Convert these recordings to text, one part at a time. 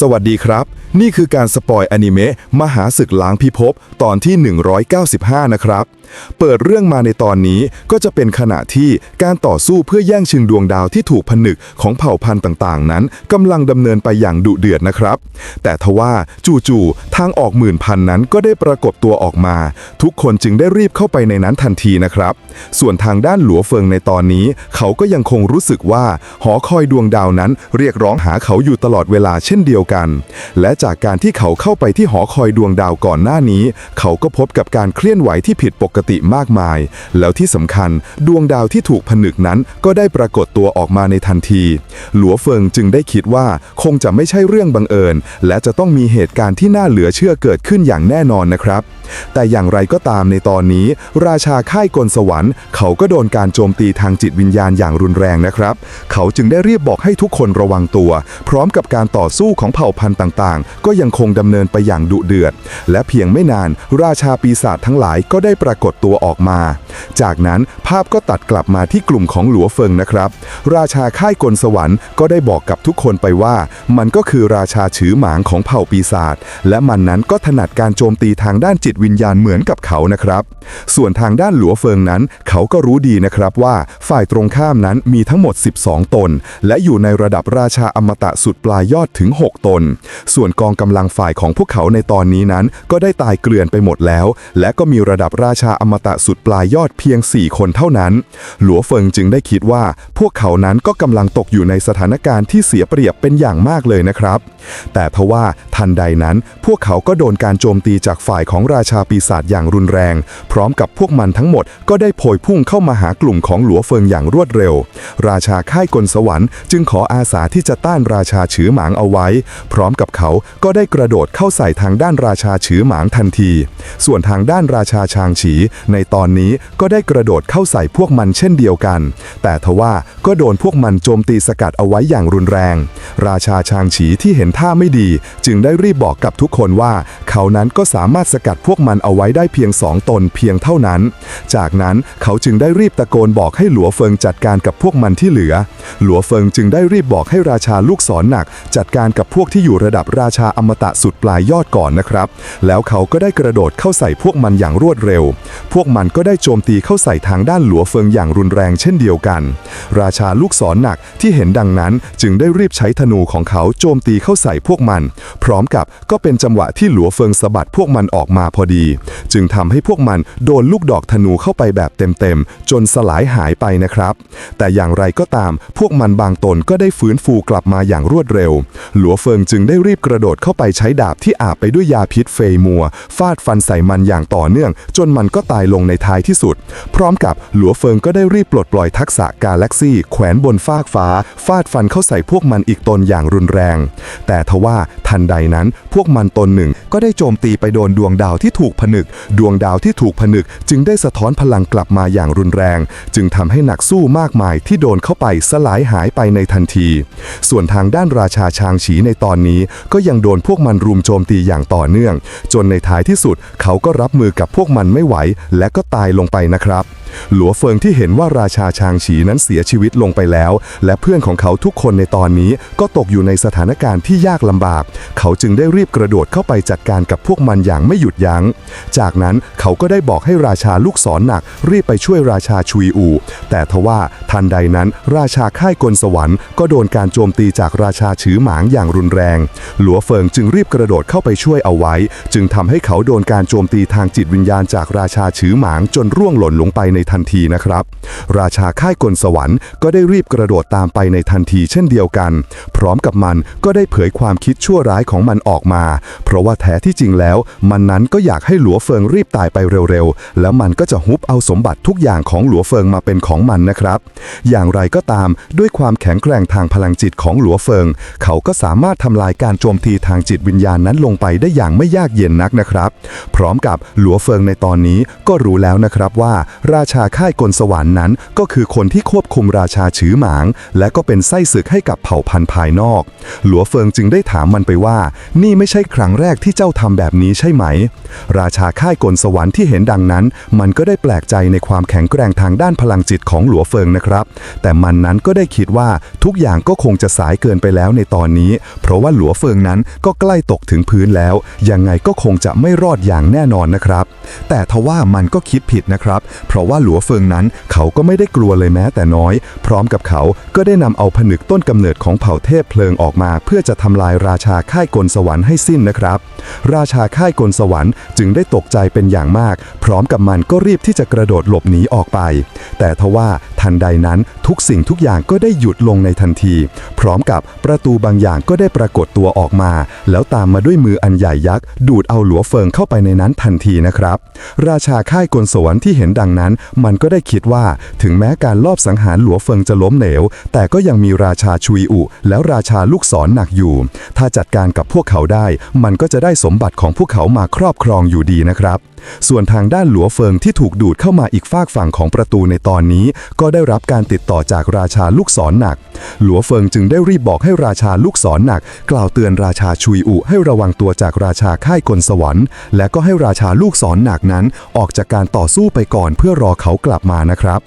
สวัสดีครับ นี่คือการสปอยอนิเมะมหาศึกล้างพิภพตอนที่ 195 นะครับเปิดเรื่องมาในตอนนี้ก็จะเป็นขณะที่การต่อสู้เพื่อแย่งชิงดวงดาวที่ถูกผนึกของเผ่าพันธุ์ต่างๆ นั้นกำลังดำเนินไปอย่างดุเดือดนะครับ แต่ทว่าจู่ๆทางออกหมื่นพันนั้นก็ได้ปรากฏตัวออกมา ทุกคนจึงได้รีบเข้าไปในนั้นทันทีนะครับ ส่วนทางด้านหลัวเฟิงในตอนนี้ เขาก็ยังคงรู้สึกว่า หอคอยดวงดาวนั้นเรียกร้องหาเขาอยู่ตลอดเวลาเช่นเดียวกัน และจากการที่เขาเข้าไปที่หอคอยดวงดาวก่อนหน้านี้ เขาก็พบกับการเคลื่อนไหวที่ผิดปกกติมากมาย แล้วที่สำคัญดวงดาวที่ถูกผนึกนั้นก็ได้ปรากฏตัวออกมาในทันที หลัวเฟิงจึงได้คิดว่าคงจะไม่ใช่เรื่องบังเอิญ และจะต้องมีเหตุการณ์ที่น่าเหลือเชื่อเกิดขึ้นอย่างแน่นอนนะครับ แต่อย่างไรก็ตามในตอนนี้ ราชาค่ายกลสวรรค์ เขาก็โดนการโจมตีทางจิตวิญญาณอย่างรุนแรงนะครับ เขาจึงได้รีบบอกให้ทุกคนระวังตัว พร้อมกับการต่อสู้ของเผ่าพันธุ์ต่างๆ ก็ยังคงดำเนินไปอย่างดุเดือด และเพียงไม่นาน ราชาปีศาจทั้งหลายก็ได้ปรากฏตัวออกมา จากนั้นภาพก็ตัดกลับมาที่กลุ่มของหลัวเฟิงนะครับ ราชาค่ายกลสวรรค์ก็ได้บอกกับทุกคนไปว่า มันก็คือราชาฉือหมางของเผ่าปีศาจและมันนั้นก็ถนัดการโจมตีทางด้านจิตวิญญาณเหมือนกับเขานะครับ ส่วนทางด้านหลัวเฟิงนั้น เขาก็รู้ดีนะครับว่าฝ่ายตรงข้ามนั้นมีทั้งหมด 12 ตน และอยู่ในระดับราชาอมตะสุดปลายยอดถึง 6 ตน ส่วนกองกำลังฝ่ายของพวกเขาในตอนนี้นั้น ก็ได้ตายเกลื่อนไปหมดแล้ว และก็มีระดับราชาอมตะสุดปลายยอดเพียง 4 คนเท่านั้น หลัวเฟิงจึงได้คิดว่า พวกเขานั้นก็กำลังตกอยู่ในสถานการณ์ที่เสียเปรียบเป็นอย่างมากเลยนะครับ แต่ทว่าทันใดนั้น พวกเขาก็โดนการโจมตีจากฝ่ายของราชาปีศาจอย่างรุนแรง พร้อมกับพวกมันทั้งหมดก็ได้โผยพุ่งเข้ามาหากลุ่มของหลัวเฟิงอย่างรวดเร็ว ราชาค่ายกลสวรรค์จึงขออาสาที่จะต้านราชาฉือหมางเอาไว้ พร้อมกับเขาก็ได้กระโดดเข้าใส่ทางด้านราชาฉือหมางทันที ส่วนทางด้านราชาชางฉีในตอนนี้ก็ได้กระโดดเข้าใส่พวกมันเช่นเดียวกัน แต่ทว่าก็โดนพวกมันโจมตีสกัดเอาไว้อย่างรุนแรง ราชาชางฉีที่เห็นท่าไม่ดี จึงได้รีบบอกกับทุกคนว่า เขานั้นก็สามารถสกัดพวกมันเอาไว้ได้เพียงสองตนเพียงเท่านั้น จากนั้นเขาจึงได้รีบตะโกนบอกให้หลัวเฟิงจัดการกับพวกมันที่เหลือ หลัวเฟิงจึงได้รีบบอกให้ราชาลูกศรหนัก จัดการกับพวกที่อยู่ระดับราชาอมตะสุดปลายยอดก่อนนะครับ แล้วเขาก็ได้กระโดดเข้าใส่พวกมันอย่างรวดเร็วพวกมันก็ได้โจมตีเข้าใส่ทางด้านหลัวเฟิงอย่างรุนแรงเช่นเดียวกัน ราชาลูกศรหนักที่เห็นดังนั้นจึงได้รีบใช้ธนูของเขาโจมตีเข้าใส่พวกมัน พร้อมกับก็เป็นจังหวะที่หลัวเฟิงสะบัดพวกมันออกมาพอดี จึงทำให้พวกมันโดนลูกดอกธนูเข้าไปแบบเต็มๆ จนสลายหายไปนะครับ แต่อย่างไรก็ตาม พวกมันบางตนก็ได้ฟื้นฟูกลับมาอย่างรวดเร็ว หลัวเฟิงจึงได้รีบกระโดดเข้าไปใช้ดาบที่อาบไปด้วยยาพิษเฟยมัว ฟาดฟันใส่มันอย่างต่อเนื่อง จนมันก็ตายลงในท้ายที่สุด พร้อมกับหลัวเฟิงก็ได้รีบปลดปล่อยทักษะกาแล็กซี่ แขวนบนฟากฟ้า ฟาดฟันเข้าใส่พวกมันอีกตนอย่างรุนแรง แต่ทว่าทันใดนั้นพวกมันตนหนึ่งก็ได้โจมตีไปโดนดวงดาวที่ถูกผนึก ดวงดาวที่ถูกผนึก จึงได้สะท้อนพลังกลับมาอย่างรุนแรง จึงทำให้หนักสู้มากมายที่โดนเข้าไปสลายหายไปในทันที ส่วนทางด้านราชาชางฉีในตอนนี้ ก็ยังโดนพวกมันรุมโจมตีอย่างต่อเนื่อง จนในท้ายที่สุดเขาก็รับมือกับพวกมันไม่ไหวและก็ตายลงไปนะครับ หลัวเฟิงที่เห็นว่าราชาชางฉีนั้นเสียชีวิตลงไปแล้ว และเพื่อนของเขาทุกคนในตอนนี้ก็ตกอยู่ในสถานการณ์ที่ยากลำบาก เขาจึงได้รีบกระโดดเข้าไปจัดการกับพวกมันอย่างไม่หยุดยัง้ง จากนั้นเขาก็ได้บอกให้ราชาลูกศรหนัก รีบไปช่วยราชาชุยอู แต่ทว่าทันใดนั้น ราชาค่ายกลสวรรค์ก็โดนการโจมตีจากราชาฉือหมางอย่างรุนแรง หลัวเฟิงจึงรีบกระโดดเข้าไปช่วยเอาไว้ จึงทำให้เขาโดนการโจมตีทางจิตวิญญาณจากราชาฉือหมางจนร่วงหล่นลงไปในทันทีนะครับ ราชาค่ายกลสวรรค์ก็ได้รีบกระโดดตามไปในทันทีเช่นเดียวกัน พร้อมกับมันก็ได้เผยความคิดชั่วร้ายของมันออกมา เพราะว่าแท้ที่จริงแล้ว มันนั้นก็อยากให้หลัวเฟิงรีบตายไปเร็วๆ แล้วมันก็จะฮุบเอาสมบัติทุกอย่างของหลัวเฟิงมาเป็นของมันนะครับ อย่างไรก็ตามด้วยความแข็งแกร่งทางพลังจิตของหลัวเฟิง เขาก็สามารถทำลายการโจมตีทางจิตวิญญาณนั้นลงไปได้อย่างไม่ยากเย็นนักนะครับ พร้อมกับหลัวเฟิงในตอนนี้ก็รู้แล้วนะครับว่า ราชาค่ายกลสวรรค์นั้น ก็คือคนที่ควบคุมราชาฉือหมาง และก็เป็นไส้ศึกให้กับเผ่าพันธุ์ภายนอก หลัวเฟิงจึงได้ถามมันไปว่า นี่ไม่ใช่ครั้งแรกที่เจ้าทำแบบนี้ใช่ไหม ราชาค่ายกลสวรรค์ที่เห็นดังนั้น มันก็ได้แปลกใจในความแข็งแกร่งทางด้านพลังจิตของหลัวเฟิงนะครับ แต่มันนั้นก็ได้คิดว่าทุกอย่างก็คงจะสายเกินไปแล้วในตอนนี้ เพราะว่าหลัวเฟิงนั้นก็ใกล้ตกถึงพื้นแล้ว ยังไงก็คงจะไม่รอดอย่างแน่นอนนะครับ แต่ทว่ามันก็คิดผิดนะครับ เพราะว่าหลัวเฟิงนั้น เขาก็ไม่ได้กลัวเลยแม้แต่น้อย พร้อมกับเขาก็ได้นำเอาผนึกต้นกำเนิดของเผ่าเทพเพลิงออกมา เพื่อจะทำลายราชาค่ายกลสวรรค์ให้สิ้นนะครับ ราชาค่ายกลสวรรค์จึงได้ตกใจเป็นอย่างมาก พร้อมกับมันก็รีบที่จะกระโดดหลบหนีออกไป แต่ทว่าทันใดนั้นทุกสิ่งทุกอย่างก็ได้หยุดลงในทันที พร้อมกับประตูบางอย่างก็ได้ปรากฏตัวออกมา แล้วตามมาด้วยมืออันใหญ่ยักษ์ ดูดเอาหลัวเฟิงเข้าไปในนั้นทันทีนะครับ ราชาค่ายกลสวรรค์ที่เห็นดังนั้น มันก็ได้คิดว่าถึงแม้การลอบสังหารหลัวเฟิงจะล้มเหลว แต่ก็ยังมีราชาชุยอุ แล้วราชาลูกศรหนักอยู่ ถ้าจัดการกับพวกเขาได้ มันก็จะได้สมบัติของพวกเขามาครอบครองอยู่ดีนะครับ ส่วนทางด้านหลัวเฟิงที่ถูกดูดเข้ามาอีกฝากฝั่งของประตูในตอนนี้ ก็ได้รับการติดต่อจากราชาลูกศรหนัก หลัวเฟิงจึงได้รีบบอกให้ราชาลูกศรหนัก กล่าวเตือนราชาชุยอุให้ระวังตัวจากราชาค่ายกลสวรรค์และก็ให้ราชาลูกศรหนักนั้น ออกจากการต่อสู้ไปก่อนเพื่อรอเขากลับมานะครับ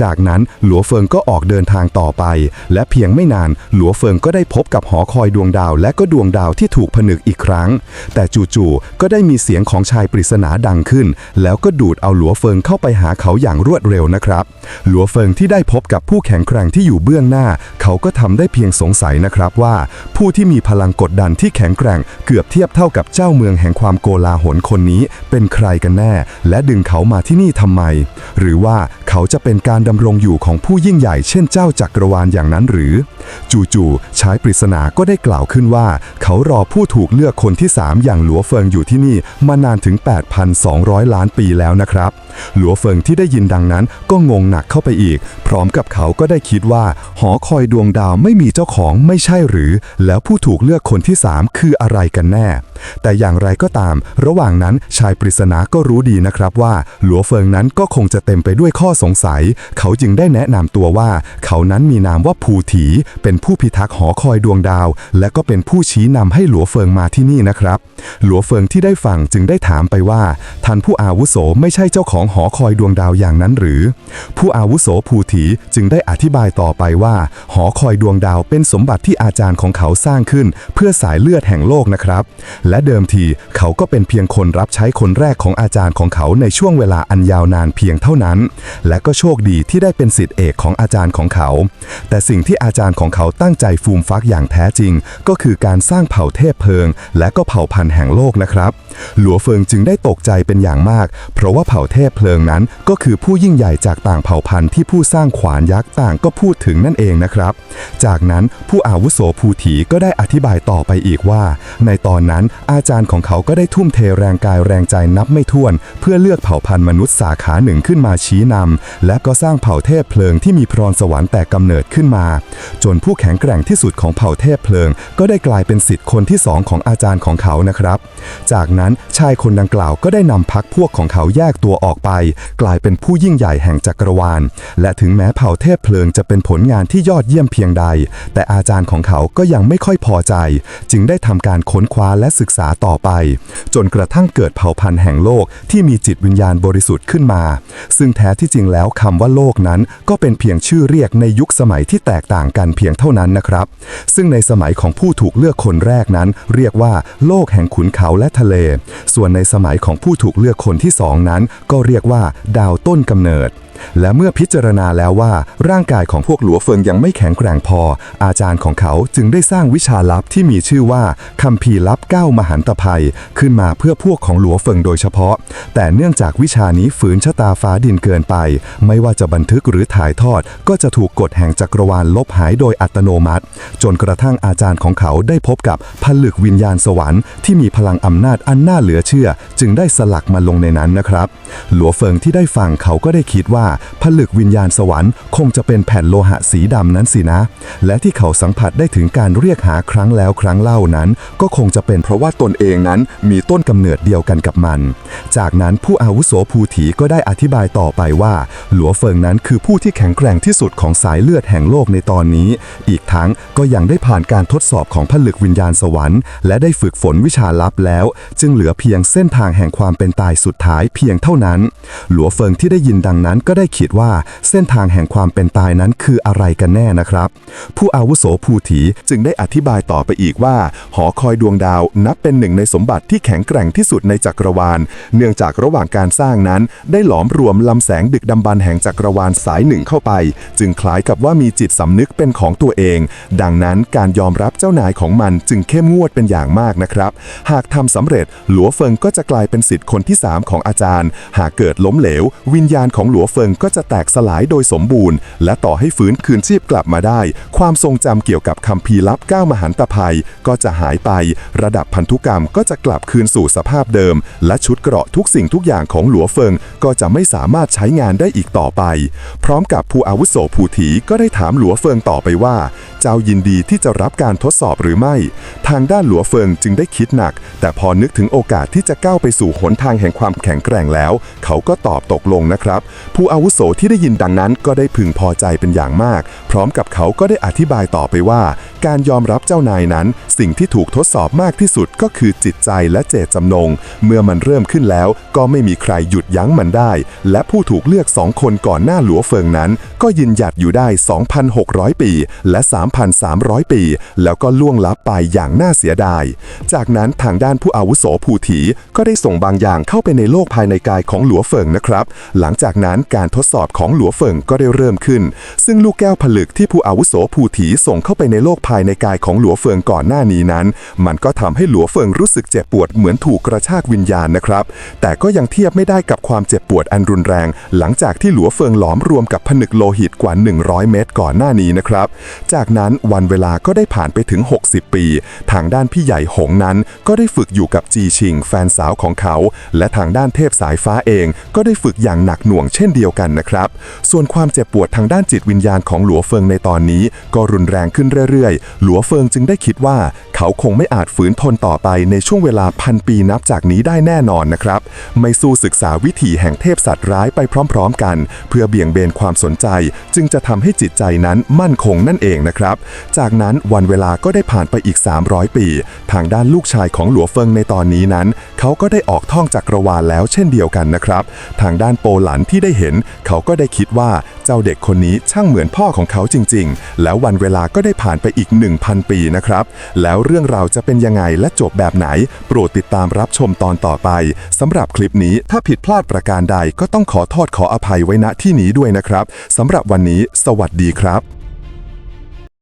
จากนั้นหลัวเฟิงก็ออกเดินทางต่อไป และเพียงไม่นาน หลัวเฟิงก็ได้พบกับหอคอยดวงดาว และก็ดวงดาวที่ถูกผนึกอีกครั้งแต่จู่ๆก็ได้มีเสียงของชายปริศนาดังขึ้น แล้วก็ดูดเอาหลัวเฟิงเข้าไปหาเขาอย่างรวดเร็วนะครับ หลัวเฟิงที่ได้พบกับผู้แข็งแกร่งที่อยู่เบื้องหน้า เขาก็ทำได้เพียงสงสัยนะครับว่า ผู้ที่มีพลังกดดันที่แข็งแกร่ง เกือบเทียบเท่ากับเจ้าเมืองแห่งความโกลาหลคนนี้ เป็นใครกันแน่ และดึงเขามาที่นี่ทำไม หรือว่าเขาจะเป็นการดำรงอยู่ของผู้ยิ่งใหญ่เช่นเจ้าจักรวาลอย่างนั้นหรือ จู่ๆชายปริศนาก็ได้กล่าวขึ้นว่า เขารอผู้ถูกเลือกคนที่3อย่างหลัวเฟิงอยู่ที่นี่มานานถึง 8,200 ล้านปีแล้วนะครับ หลัวเฟิงที่ได้ยินดังนั้นก็งงหนักเข้าไปอีก พร้อมกับเขาก็ได้คิดว่า หอคอยดวงดาวไม่มีเจ้าของไม่ใช่หรือ แล้วผู้ถูกเลือกคนที่ 3 คืออะไรกันแน่ แต่อย่างไรก็ตาม ระหว่างนั้นชายปริศนาก็รู้ดีนะครับว่า หลัวเฟิงนั้นก็คงจะเต็มไปด้วยข้อสงสัย เขาจึงได้แนะนำตัวว่า เขานั้นมีนามว่าภูถี เป็นผู้พิทักษ์หอคอยดวงดาว และก็เป็นผู้ชี้นำให้หลัวเฟิงมาที่นี่นะครับ หลัวเฟิงที่ได้ฟังจึงได้ถามไปว่า ท่านผู้อาวุโสไม่ใช่เจ้าของหอคอยดวงดาวอย่างนั้นหรือ ผู้อาวุโสภูถีจึงได้อธิบายต่อไปว่า หอคอยดวงดาวเป็นสมบัติที่อาจารย์ของเขาสร้างขึ้น เพื่อสายเลือดแห่งโลกนะครับ และเดิมทีเขาก็เป็นเพียงคนรับใช้คนแรกของอาจารย์ของเขาในช่วงเวลาอันยาวนานเพียงเท่านั้น และก็โชคดีที่ได้เป็นศิษย์เอกของอาจารย์ของเขา แต่สิ่งที่อาจารย์ของเขาตั้งใจฟูมฟักอย่างแท้จริง ก็คือการสร้างเผ่าเทพเพลิง และก็เผ่าพันธุ์แห่งโลกนะครับ หลัวเฟิงจึงได้ตกใจเป็นอย่างมาก เพราะว่าเผ่าเทพเพลิงนั้นก็คือผู้ยิ่งใหญ่จากต่างเผ่าพันธุ์ที่ผู้สร้างขวานยักษ์ต่างก็พูดถึงนั่นเองนะครับ จากนั้นผู้อาวุโสภูถีก็ได้อธิบายต่อไปอีกว่า ในตอนนั้นอาจารย์ของเขาก็ได้ทุ่มเทแรงกายแรงใจนับไม่ถ้วน เพื่อเลือกเผ่าพันธุ์มนุษย์สาขาหนึ่งขึ้นมาชี้นำและก็สร้างเผ่าเทพเพลิงที่มีพรสวรรค์แต่กำเนิดขึ้นมา จนผู้แข็งแกร่งที่สุดของเผ่าเทพเพลิง ก็ได้กลายเป็นสิทธิ์คนที่สองของอาจารย์ของเขานะครับ จากนั้นชายคนดังกล่าวก็ได้นำพักพวกของเขาแยกตัวออกไป กลายเป็นผู้ยิ่งใหญ่แห่งจักรวาล และถึงแม้เผ่าเทพเพลิงจะเป็นผลงานที่ยอดเยี่ยมเพียงใด แต่อาจารย์ของเขาก็ยังไม่ค่อยพอใจ จึงได้ทำการค้นคว้าและศึกษาต่อไป จนกระทั่งเกิดเผ่าพันธุ์แห่งโลกที่มีจิตวิญญาณบริสุทธิ์ขึ้นมา ซึ่งแท้ที่จริงแล้วคำว่าโลกนั้นก็เป็นเพียงชื่อเรียกในยุคสมัยที่แตกต่างกันเพียงเท่านั้นนะครับ ซึ่งในสมัยของผู้ถูกเลือกคนแรกนั้น เรียกว่าโลกแห่งขุนเขาและทะเล ส่วนในสมัยของผู้ถูกเลือกคนที่สองนั้น ก็เรียกว่าดาวต้นกำเนิด และเมื่อพิจารณาแล้วว่าร่างกายของพวกหลัวเฟิงยังไม่แข็งแกร่งพอ อาจารย์ของเขาจึงได้สร้างวิชาลับที่มีชื่อว่าคัมภีร์ลับเก้ามหันตภัย ขึ้นมาเพื่อพวกของหลัวเฟิงโดยเฉพาะ แต่เนื่องจากวิชานี้ฝืนชะตาฟ้าดินเกินไป ไม่ว่าจะบันทึกหรือถ่ายทอด ก็จะถูกกฎแห่งจักรวาลลบหายโดยอัตโนมัติ จนกระทั่งอาจารย์ของเขาได้พบกับผลึกวิญญาณสวรรค์ที่มีพลังอำนาจอันน่าเหลือเชื่อ จึงได้สลักมาลงในนั้นนะครับ หลัวเฟิงที่ได้ฟังเขาก็ได้คิดว่าผลึกวิญญาณสวรรค์คงจะเป็นแผ่นโลหะสีดำนั้นสินะ และที่เขาสัมผัสได้ถึงการเรียกหาครั้งแล้วครั้งเล่านั้น ก็คงจะเป็นเพราะว่าตนเองนั้นมีต้นกำเนิดเดียวกันกับมัน จากนั้นผู้อาวุโสภูถีก็ได้อธิบายต่อไปว่า หลัวเฟิงนั้นคือผู้ที่แข็งแกร่งที่สุดของสายเลือดแห่งโลกในตอนนี้ อีกทั้งก็ยังได้ผ่านการทดสอบของผลึกวิญญาณสวรรค์ และได้ฝึกฝนวิชาลับแล้ว จึงเหลือเพียงเส้นทางแห่งความเป็นตายสุดท้ายเพียงเท่านั้น หลัวเฟิงที่ได้ยินดังนั้นก็ได้ได้คิดว่าเส้นทางแห่งความเป็นตายนั้นคืออะไรกันแน่นะครับ ผู้อาวุโสภูถีจึงได้อธิบายต่อไปอีกว่า หอคอยดวงดาวนับเป็นหนึ่งในสมบัติที่แข็งแกร่งที่สุดในจักรวาล เนื่องจากระหว่างการสร้างนั้น ได้หลอมรวมลำแสงดึกดำบรรแห่งจักรวาลสายหนึ่งเข้าไป จึงคล้ายกับว่ามีจิตสำนึกเป็นของตัวเอง ดังนั้นการยอมรับเจ้านายของมันจึงเข้มงวดเป็นอย่างมากนะครับ หากทำสำเร็จหลัวเฟิงก็จะกลายเป็นสิทธิ์คนที่ 3 ของอาจารย์ หากเกิดล้มเหลว วิญญาณของหลัวเฟิงิงก็จะแตกสลายโดยสมบูรณ์ และต่อให้ฟื้นคืนชีพกลับมาได้ ความทรงจำเกี่ยวกับคำพีร์ลับก้ามหันตภัย ก็จะหายไป ระดับพันธุกรรมก็จะกลับคืนสู่สภาพเดิม และชุดเกราะทุกสิ่งทุกอย่างของหลัวเฟิงก็จะไม่สามารถใช้งานได้อีกต่อไป พร้อมกับผู้อาวุโสภูถีก็ได้ถามหลัวเฟิงต่อไปว่า เจ้ายินดีที่จะรับการทดสอบหรือไม่ ทางด้านหลัวเฟิงจึงได้คิดหนัก แต่พอนึกถึงโอกาสที่จะก้าวไปสู่หนทางแห่งความแข็งแกร่งแล้ว เขาก็ตอบตกลงนะครับ ผู้อาวุโสที่ได้ยินดังนั้นก็ได้พึงพอใจเป็นอย่างมาก พร้อมกับเขาก็ได้อธิบายต่อไปว่า การยอมรับเจ้านายนั้น สิ่งที่ถูกทดสอบมากที่สุดก็คือจิตใจและเจตจำนง เมื่อมันเริ่มขึ้นแล้ว ก็ไม่มีใครหยุดยั้งมันได้ และผู้ถูกเลือกสองคนก่อนหน้าหลัวเฟิงนั้น ก็ยืนหยัดอยู่ได้ 2,600 ปี และ3,300 ปี แล้วก็ล่วงลับไปอย่างน่าเสียดาย จากนั้นทางด้านผู้อาวุโสภูถีก็ได้ส่งบางอย่างเข้าไปในโลกภายในกายของหลัวเฟิงนะครับ หลังจากนั้นการทดสอบของหลัวเฟิงก็ได้เริ่มขึ้น ซึ่งลูกแก้วผลึกที่ผู้อาวุโสภูถีส่งเข้าไปในโลกภายในกายของหลัวเฟิงก่อนหน้านี้นั้น มันก็ทำให้หลัวเฟิงรู้สึกเจ็บปวดเหมือนถูกกระชากวิญญาณนะครับ แต่ก็ยังเทียบไม่ได้กับความเจ็บปวดอันรุนแรง หลังจากที่หลัวเฟิงหลอมรวมกับผนึกโลหิตกว่า 100 เมตรก่อนหน้านี้นะครับ จากนั้นวันเวลาก็ได้ผ่านไปถึง 60 ปี ทางด้านพี่ใหญ่หงนั้น ก็ได้ฝึกอยู่กับจีชิง แฟนสาวของเขา และทางด้านเทพสายฟ้าเอง ก็ได้ฝึกอย่างหนักหน่วงเช่นเดียวกันนะครับ ส่วนความเจ็บปวดทางด้านจิตวิญญาณของหลัวเฟิงในตอนนี้ ก็รุนแรงขึ้นเรื่อยๆ หลัวเฟิงจึงได้คิดว่า เขาคงไม่อาจฝืนทนต่อไปในช่วงเวลาพันปีนับจากนี้ได้แน่นอนนะครับ ไม่สู้ศึกษาวิถีแห่งเทพสัตว์ร้ายไปพร้อม ๆ กัน เพื่อเบี่ยงเบนความสนใจ จึงจะทำให้จิตใจนั้นมั่นคงนั่นเองนะครับครับ จากนั้นวันเวลาก็ได้ผ่านไปอีก 300 ปี ทางด้านลูกชายของหลัวเฟิงในตอนนี้นั้น เขาก็ได้ออกท่องจักรวาลแล้วเช่นเดียวกันนะครับ ทางด้านโปหลันที่ได้เห็น เขาก็ได้คิดว่าเจ้าเด็กคนนี้ช่างเหมือนพ่อของเขาจริง ๆ แล้ววันเวลาก็ได้ผ่านไปอีก 1,000 ปีนะครับ แล้วเรื่องราวจะเป็นยังไงและจบแบบไหน โปรดติดตามรับชมตอนต่อไปสำหรับคลิปนี้ถ้าผิดพลาดประการใดก็ต้องขอโทษขออภัยไว้ณที่นี้ด้วยนะครับสำหรับวันนี้ สวัสดีครับ